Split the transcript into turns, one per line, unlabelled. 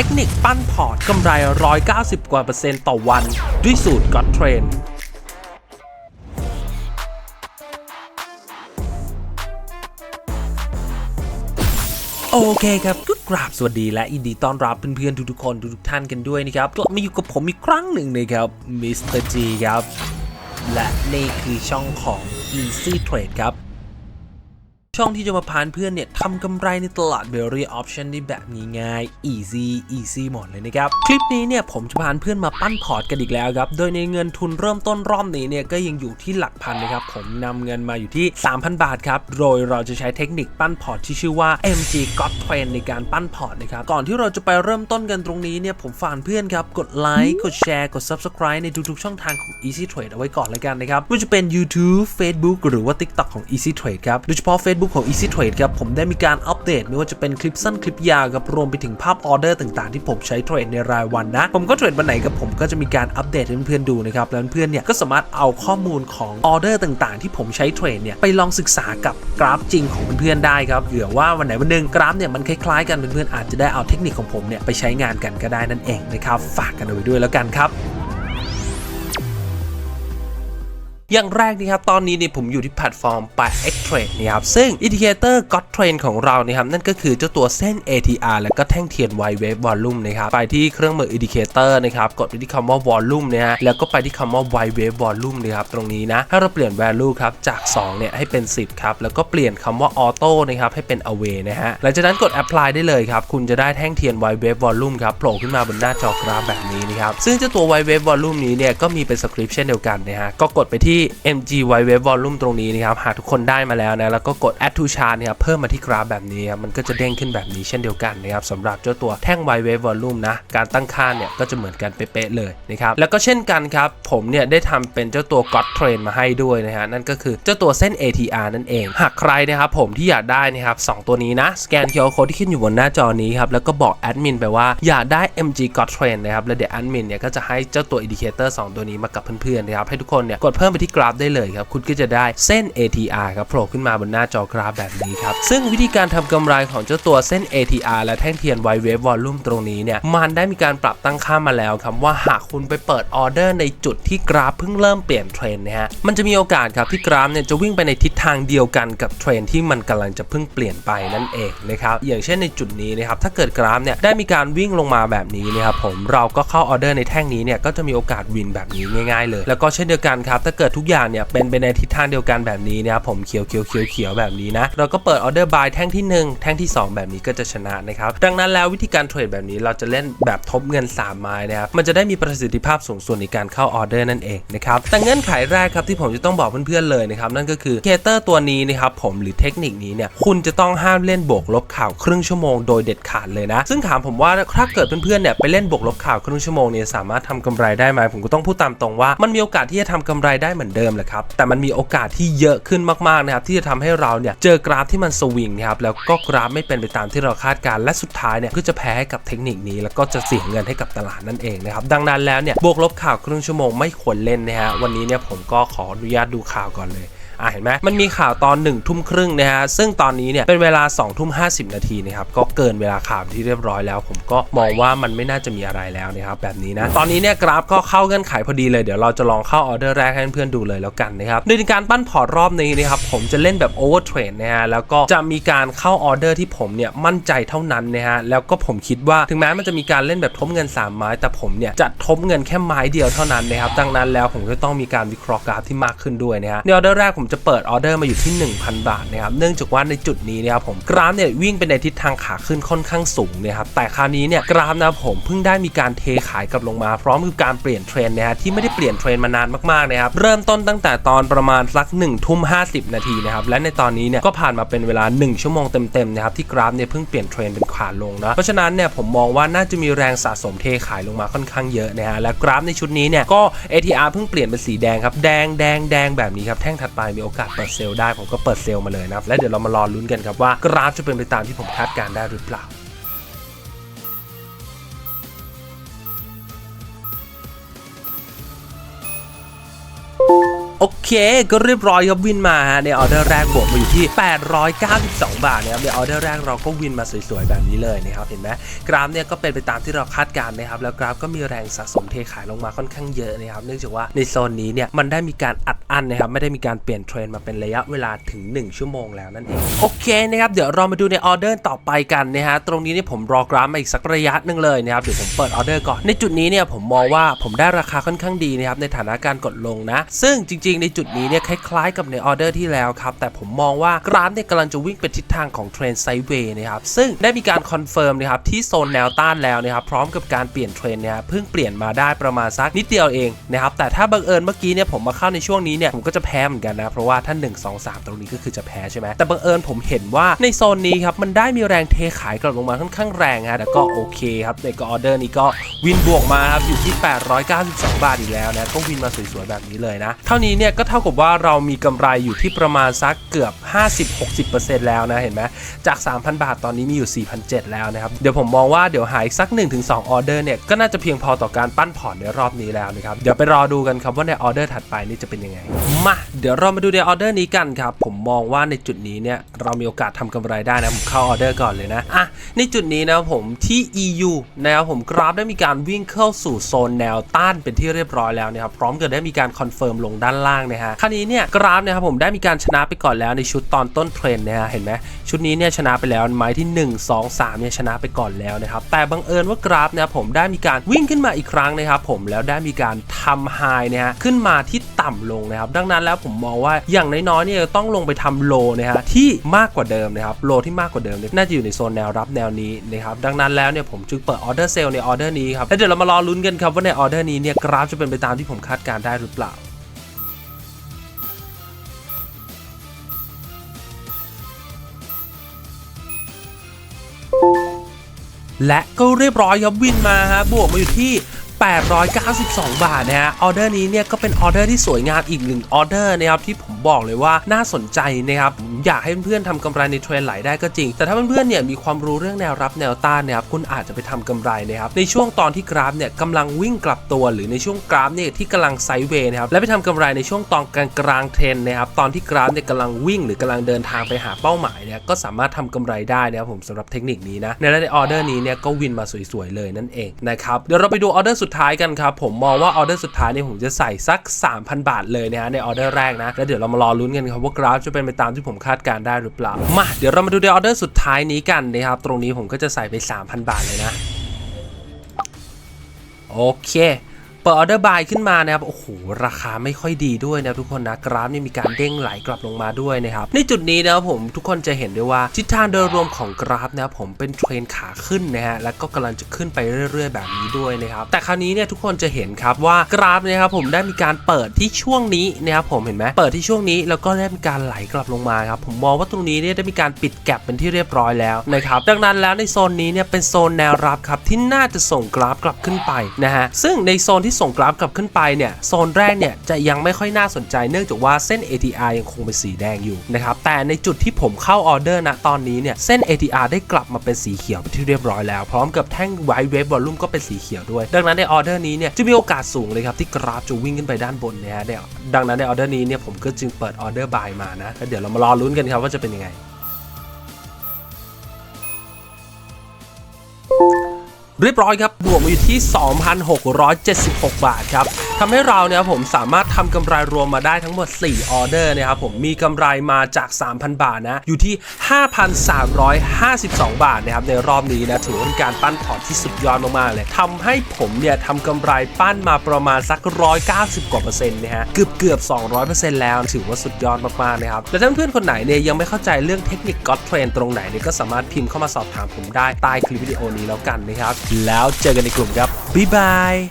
ทคนิคปั้นพอร์ตกำไร 190 กว่าเปอร์เซ็นต์ต่อวัน ด้วยสูตร God Train โอเคครับก็กราบสวัสดีและยินดีต้อนรับเพื่อนๆทุกๆคนทุกๆท่านกันด้วยนะครับกลับมาอยู่กับผมอีกครั้งหนึ่งนะครับมิสเตอร์จีครับ และนี่คือช่องของ Easy Trade ครับ ช่องที่จะมาพานเพื่อนเนี่ยทำกำไรในตลาด b e r r y Option ได้แบบง่ายๆ easy easy หมดเลยนะครับ คลิปนี้เนี่ยผมจะพานเพื่อนมาปั้นพอร์ตกันอีกแล้วครับ โดยในเงินทุนเริ่มต้นรอบนี้เนี่ยก็ยังอยู่ที่หลักพันนะครับ ผมนำเงินมาอยู่ที่ 3,000 บาทครับ โดยเราจะใช้เทคนิคปั้นพอร์ตที่ชื่อว่า MG God Train ในการปั้นพอร์ตนะครับ ก่อนที่เราจะไปเริ่มต้นกันตรงนี้เนี่ยผมฝากเพื่อนครับกดไลค์กดแชร์กด Subscribe ในทุกๆช่องทางของ Easy Trade เอาไว้ก่อนเลยกันนะครับไม่ว่าจะเป็น YouTube Facebook หรือว่า TikTok ของ Easy Trade ครับโดยเฉพาะ Facebook ของ Easy Trade ครับผมได้มีการอัปเดตไม่ว่าจะเป็นคลิปสั้นคลิปยาวครับรวมไปถึงภาพออเดอร์ต่างๆ ที่ผมใช้เทรดในรายวันนะ ผมก็เทรดวันไหนกับผมก็จะมีการอัปเดตให้เพื่อนๆดูนะครับแล้วเพื่อนๆเนี่ยก็สามารถเอาข้อมูลของออเดอร์ต่างๆ ที่ผมใช้เทรดเนี่ยไปลองศึกษากับกราฟจริงของเพื่อนๆได้ครับเผื่อว่าวันไหนวันหนึ่งกราฟเนี่ยมันคล้ายๆกันเพื่อนๆอาจจะได้เอาเทคนิคของผมเนี่ยไปใช้งานกันก็ได้นั่นเองนะครับฝากกันเอาไว้ด้วยแล้วกันครับ อย่างแรกนี่ครับตอนนี้เนี่ยผมอยู่ที่แพลตฟอร์ม by X Trade นะครับซึ่งอินดิเคเตอร์ God Train ของเราเนี่ยครับนั่นก็คือเจ้าตัวเส้น ATR แล้วก็แท่งเทียน Y Wave Volume นะครับไปที่เครื่องมืออินดิเคเตอร์นะครับกดไปที่คำว่า Volume นะฮะแล้วก็ไปที่คำว่า Y Wave Volume นะครับตรงนี้นะให้เราเปลี่ยน value ครับจาก2เนี่ยให้เป็น 10ครับแล้วก็เปลี่ยนคำว่า Auto นะครับให้เป็น Away นะฮะหลังจากนั้นกด Apply ได้เลยครับคุณจะได้แท่งเทียน Y Wave Volume ครับโผล่ขึ้นมาบนหน้าจอกราฟแบบนี้นะครับซึ่งเจ้าตัว Y Wave Volume นี้เนี่ยก็มีเป็นสคริปต์เช่นเดียวกันนะฮะก็กดไปที่ MG Wave Volume ตรงนี้นะครับ หากทุกคนได้มาแล้วนะ แล้วก็กด Add to Chart นะครับ เพิ่มมาที่กราฟแบบนี้ครับมันก็จะเด้งขึ้นแบบนี้เช่นเดียวกันนะครับสำหรับเจ้าตัวแท่ง Wave Volume นะ การตั้งค่าเนี่ยก็จะเหมือนกันเป๊ะๆเลยนะครับ แล้วก็เช่นกันครับ ผมเนี่ยได้ทำเป็นเจ้าตัว God Train มาให้ด้วยนะฮะ นั่นก็คือเจ้าตัวเส้น ATR นั่นเอง หากใครนะครับผมที่อยากได้นะครับสองตัวนี้นะ สแกน QR Code ที่ขึ้นอยู่บนหน้าจอนี้ครับ แล้วก็บอกแอดมินไปว่าอยากได้ MG God Train นะครับ แล้วเดี๋ยวแอดมินเนี่ยก็จะให้เจ้าตัวอินดิเคเตอร์2ตัวนี้มากับเพื่อนๆนะครับ ให้ทุกคนเนี่ยกดเพิ่มไปที่กราฟได้เลยครับ คุณก็จะได้เส้น ATR ครับโผล่ขึ้นมาบนหน้าจอกราฟแบบนี้ครับ ซึ่งวิธีการทำกำไรของเจ้าตัวเส้น ATR และแท่งเทียน Y Wave Volume ตรงนี้เนี่ยมันได้มีการปรับตั้งค่ามาแล้วครับว่าหากคุณไปเปิดออเดอร์ในจุดที่กราฟเพิ่งเริ่มเปลี่ยนเทรนด์นะฮะมันจะมีโอกาสครับที่กราฟเนี่ยจะวิ่งไปในทิศทางเดียวกันกับเทรนที่มันกำลังจะเพิ่งเปลี่ยนไปนั่นเองนะครับอย่างเช่นในจุดนี้นะครับถ้าเกิดกราฟเนี่ยได้มีการวิ่งลงมาแบบนี้นะครับผมเราก็เข้าออเดอร์ในแท่งนี้เนี่ยก็จะมีโอกาสวินแบบนี้ง่ายๆเลย แล้วก็เช่นเดียวกันครับถ้าเกิดทุกอย่างเนี่ยเป็นไปในทิศทางเดียวกันแบบนี้นะครับผมเขียวเขียวเขียวเขียวแบบนี้นะเราก็เปิดออเดอร์บายแท่งที่ 1 แท่งที่ 2 แบบนี้ก็จะชนะนะครับดังนั้นแล้ววิธีการเทรดแบบนี้เราจะเล่นแบบทบเงิน 3 ไม้นะครับมันจะได้มีประสิทธิภาพสูงสุดในการเข้าออเดอร์นั่นเองนะครับแต่เงื่อนไขแรกครับที่ผมจะต้องบอกเพื่อนๆเลยนะครับนั่นก็คือเคเตอร์ตัวนี้นะครับผมหรือเทคนิคนี้เนี่ยคุณจะต้องห้ามเล่นบวกลบข่าวครึ่งชั่วโมงโดยเด็ดขาดเลยนะ ซึ่งถามผมว่าถ้าเกิดเพื่อนๆเนี่ยไปเล่นบวกลบข่าวครึ่งชั่วโมงเนี่ยสามารถทำกำไรได้ไหมผมก็ต้องพูดตามตรงว่ามันมีโอกาสที่จะทำกำไรได้เหมือนเดิมแหละครับ แต่มันมีโอกาสที่เยอะขึ้นมากๆนะครับที่จะทำให้เราเนี่ยเจอกราฟที่มันสวิงนะครับแล้วก็กราฟไม่เป็นไปตามที่เราคาดการณ์และสุดท้ายเนี่ยก็จะแพ้ให้กับเทคนิคนี้ แล้วก็จะเสียเงินให้กับตลาดนั่นเองนะครับดังนั้นแล้วเนี่ยบวกลบข่าวครึ่งชั่วโมงไม่ควรเล่นนะฮะวันนี้เนี่ยผมก็ขออนุญาตดูข่าวก่อนเลย อะเห็นไหมมันมีข่าวตอน1นึ่ทุ่มครึ่งนะฮะซึ่งตอนนี้เนี่ยเป็นเวลา2องทุ่มห้นาทีนะครับก็เกินเวลาข่าวที่เรียบร้อยแล้ว ผมก็มองว่ามันไม่น่าจะมีอะไรแล้วนะครับแบบนี้นะตอนนี้เนี่ยกราฟก็เข้าเงื่อนไขพอดีเลยเดี๋ยวเราจะลองเข้าออเดอร์แรกให้เพื่อนๆดูเลยแล้วกันนะครับโดยในการปั้นพอร์ตรอบนี้นะครับผมจะเล่นแบบโอเวอร์เทรดนะฮะแล้วก็จะมีการเข้าออเดอร์ที่ผมเนี่ยมั่นใจเท่านั้นนะฮะแล้วก็ผมคิดว่าถึงแม้มันจะมีการเล่นแบบทบเงิน 3 ไม้ แต่ผมเนี่ยจะทบเงินแค่ไม้เดียวเท่านั้นนะครับดังนั้นแล้วผมก็ต้องมีการวิเคราะห์กราฟที่มากขึ้นด้วยนะฮะในออเดอร์แรกผมจะเปิดออเดอร์มาอยู่ที่ 1,000 บาทนะครับเนื่องจากว่าในจุดนี้นะครับผมกราฟเนี่ยวิ่งไปในทิศทางขาขึ้นค่อนข้างสูงนะครับแต่คราวนี้เนี่ยกราฟนะผมเพิ่งได้มีการเทขายกลับลงมา พร้อมกับการเปลี่ยนเทรนด์นะฮะที่ไม่ได้เปลี่ยนเทรนด์มานานมากๆนะครับเริ่มต้นตั้งแต่ตอนประมาณสัก1ทุ่ม50นาทีนะครับและในตอนนี้เนี่ยก็ผ่านมาเป็นเวลา 1 ชั่วโมงเต็มๆนะครับที่กราฟเนี่ยเพิ่งเปลี่ยนเทรนด์เป็นขาลงนะเพราะฉะนั้นเนี่ยผมมองว่าน่าจะมีแรงสะสมเทขายลงมาค่อนข้างเยอะนะฮะและกราฟในชุดนี้เนี่ยก็ ATR เพิ่งเปลี่ยนเป็นสีแดงครับแดงแดงแดงแบบนี้ครับแท่งถัดไปมีโอกาสเปิดเซลล์ได้ผมก็เปิดเซลล์มาเลยนะครับและเดี๋ยวเรามารอลุ้นกันครับว่ากราฟจะเป็นไปตามที่ผมคาดการได้หรือเปล่า โอเคก็เรียบร้อยครับวินมาฮะในออเดอร์แรกบวกมาอยู่ที่ 892 บาทนะครับในออเดอร์แรกเราก็วินมาสวยๆแบบนี้เลยนะครับเห็นไหมกราฟเนี่ยก็เป็นไปตามที่เราคาดการณ์นะครับแล้วกราฟก็มีแรงสะสมเทขายลงมาค่อนข้างเยอะนะครับเนื่องจากว่าในโซนนี้เนี่ยมันได้มีการอัดอั้นนะครับไม่ได้มีการเปลี่ยนเทรนมาเป็นระยะเวลาถึง 1 ชั่วโมงแล้วนั่นเองโอเคนะครับเดี๋ยวเรามาดูในออเดอร์ต่อไปกันนะฮะตรงนี้เนี่ยผมรอกราฟมาอีกสักระยะหนึ่งเลยนะครับเดี๋ยวผมเปิดออเดอร์ก่อนในจุดนี้เนี่ยผมมองว่าผมได้ราคาค่อนข้างดีนะครับในฐานะการกดลงนะ ซึ่งจริงๆ ในจุดนี้เนี่ยคล้ายๆ กับในออเดอร์ที่แล้วครับ แต่ผมมองว่ากราฟเนี่ยกำลังจะวิ่งเป็นทิศทางของเทรนไซเวย์นะครับ ซึ่งได้มีการคอนเฟิร์มนะครับที่โซนแนวต้านแล้วนะครับ พร้อมกับการเปลี่ยนเทรนเนี่ยเพิ่งเปลี่ยนมาได้ประมาณสักนิดเดียวเองนะครับ แต่ถ้าบังเอิญเมื่อกี้เนี่ยผมมาเข้าในช่วงนี้เนี่ยผมก็จะแพ้เหมือนกันนะ เพราะว่าถ้า1 2 3 ตรงนี้ก็คือจะแพ้ใช่ไหมแต่บังเอิญผมเห็นว่าในโซนนี้ครับมันได้มีแรงเทขายกลับลงมาค่อนข้างแรงฮะแต่ก็โอเคครับในก็ออเดอร์นี้ก็วินบวกมาครับอยู่ที่ 892 บาทอีกแล้วนะก็วินมาสวยๆแบบนี้เลยนะเท่านี้เนี่ยก็เท่ากับว่าเรามีกำไรอยู่ที่ประมาณสักเกือบ 50-60%แล้วนะเห็นไหมจาก 3,000 บาทตอนนี้มีอยู่ 4,700 แล้วนะครับ เดี๋ยวผมมองว่าเดี๋ยวหายสัก 1-2 ออเดอร์เนี่ยก็น่าจะเพียงพอต่อการปั้นพอร์ตในรอบนี้แล้วนะครับ เดี๋ยวไปรอดูกันครับว่าในออเดอร์ถัดไปนี่จะเป็นยังไง มาเดี๋ยวเรามาดูในออเดอร์นี้กันครับผมมองว่าในจุดนี้เนี่ยเรามีโอกาสทำกำไรได้นะผมเข้าออเดอร์ก่อนเลยนะอะในจุดนี้นะผมที่ EU นะครับผมกราฟได้มีการวิ่งเข้าสู่โซนแนวต้านเป็นที่เรียบร้อยแล้วนะครับพร้อมกับได้มีการคอนเฟิร์มลงด้านล่างนะฮะคราวนี้เนี่ยกราฟนะครับผมได้มีการชนะไปก่อนแล้วในชุดตอนต้นเทรนนะฮะเห็นไหมชุดนี้เนี่ยชนะไปแล้วไม้ที่ 1 2 3เนี่ยชนะไปก่อนแล้วนะครับแต่บังเอิญว่ากราฟนะครับผมได้มีการวิ่งขึ้นมาอีกครั้งนะครับผมแล้วได้มีการทำไฮนะฮะขึ้นมาที่ต่ำลงนะครับดังนั้นแล้วผมมองว่าอย่างน้อยๆเนี่ยต้องลงไปทำโลนะฮะที่มากกว่าเดิมนะครับโลที่มากกว่าเดิมน่าจะอยู่ในโซนแนวรับแนวนี้นะครับดังนั้นแล้วเนี่ยผมจึงเปิดออเดอร์เซลในออเดอร์นี้ครับแล้วเดี๋ยวเรามารอลุ้นกันครับว่าในออเดอร์นี้เนี่ยกราฟจะเป็นไปตามที่ผมคาดการได้หรือเปล่า และก็เรียบร้อยครับวินมาฮะบวกมาอยู่ที่ 892 บาทนะฮะออเดอร์นี้เนี่ยก็เป็นออเดอร์ที่สวยงามอีกหนึ่งออเดอร์นะครับที่ผมบอกเลยว่าน่าสนใจนะครับอยากให้เพื่อนๆทำกำไรในเทรนไหลได้ก็จริง แต่ถ้าเพื่อนๆเนี่ยมีความรู้เรื่องแนวรับแนวต้านนะครับคุณอาจจะไปทำกำไรนะครับในช่วงตอนที่กราฟเนี่ยกำลังวิ่งกลับตัว หรือในช่วงกราฟเนี่ยที่กำลังไซด์เวย์นะครับและไปทำกำไรในช่วงตอนกลางกลางเทรนนะครับตอนที่กราฟเนี่ยกำลังวิ่ง หรือกำลังเดินทางไปหาเป้าหมายเนี่ยก็สามารถทำกำไรได้นะครับผมสำหรับเทคนิคนี้นะในในออเดอร์นี้เนี่ยก็วินมาสวยๆเลยนั่นเองนะครับเดี๋ยวเราไปดูออเดอร์สุดท้ายกันครับ ผมมองว่าออเดอร์สุดท้ายเนี่ยผมจะใส่สัก 3,000 บาทเลยนะฮะในออเดอร์แรกนะแล้วเดี๋ยวเรามารอลุ้นกันครับว่ากราฟจะเป็นไปตามที่ผมคาดการณ์ได้หรือเปล่ามาเดี๋ยวเรามาดูในออเดอร์สุดท้ายนี้กันนะครับตรงนี้ผมก็จะใส่ไป 3,000 บาทเลยนะโอเค เปิดออเดอร์บายขึ้นมานะครับ โอ้โห ราคาไม่ค่อยดีด้วยนะทุกคนนะ กราฟนี่มีการเด้งไหลกลับลงมาด้วยนะครับ ในจุดนี้นะครับผมทุกคนจะเห็นได้ว่าทิศทางโดยรวมของกราฟนะครับผมเป็นเทรนขาขึ้นนะฮะ แล้วก็กำลังจะขึ้นไปเรื่อย ๆ แบบนี้ด้วยนะครับ แต่คราวนี้เนี่ยทุกคนจะเห็นครับว่ากราฟนะครับผมได้มีการเปิดที่ช่วงนี้นะครับผมเห็นไหมเปิดที่ช่วงนี้แล้วก็ได้มีการไหลกลับลงมาครับ ผมมองว่าตรงนี้เนี่ยได้มีการปิดแก็บเป็นที่เรียบร้อยแล้วนะครับ ดังนั้นแล้วในโซนนี้เนี่ยเป็นโซนแนวรับครับที่น่าจะส่งกราฟกลับขึ้นไปนะฮะ ซึ่งในโซนที่ส่งกราฟกลับขึ้นไปเนี่ยโซนแรกเนี่ยจะยังไม่ค่อยน่าสนใจเนื่องจากว่าเส้น ATR ยังคงเป็นสีแดงอยู่นะครับแต่ในจุดที่ผมเข้าออเดอร์นะตอนนี้เนี่ยเส้น ATR ได้กลับมาเป็นสีเขียวเป็นที่เรียบร้อยแล้ว พร้อมกับแท่งไวเวฟวอลลุ่มก็เป็นสีเขียวด้วย ดังนั้นในออเดอร์นี้เนี่ยจะมีโอกาสสูงเลยครับที่กราฟจะวิ่งขึ้นไปด้านบนนะฮะดังนั้นในออเดอร์นี้เนี่ยผมก็จึงเปิดออเดอร์บายมานะแล้วเดี๋ยวเรามารอลุ้นกันครับว่าจะเป็นยังไง เรียบร้อยครับบวกมาอยู่ที่ 2,676 บาทครับ ทำให้เราเนี่ยผมสามารถทำกำไรรวมมาได้ทั้งหมด 4 ออเดอร์นะครับผมมีกำไรมาจาก 3,000 บาทนะ อยู่ที่ 5,352 บาทนะครับในรอบนี้นะถือว่าเป็นการปั้นพอร์ตที่สุดยอดมากๆเลยทำให้ผมเนี่ยทำกำไรปั้นมาประมาณสัก 190 กว่าเปอร์เซ็นต์นะฮะเกือบเกือบ 200%แล้ว ถือว่าสุดยอดมากๆนะครับและถ้าเพื่อนๆคนไหนเนี่ยยังไม่เข้าใจเรื่องเทคนิคก็อดเทรนตรงไหนเนี่ยก็สามารถพิมพ์เข้ามาสอบถามผมได้ใต้คลิปวิดีโอนี้แล้วกันนะครับแล้วเจอกันในกลุ่มครับบ๊ายบาย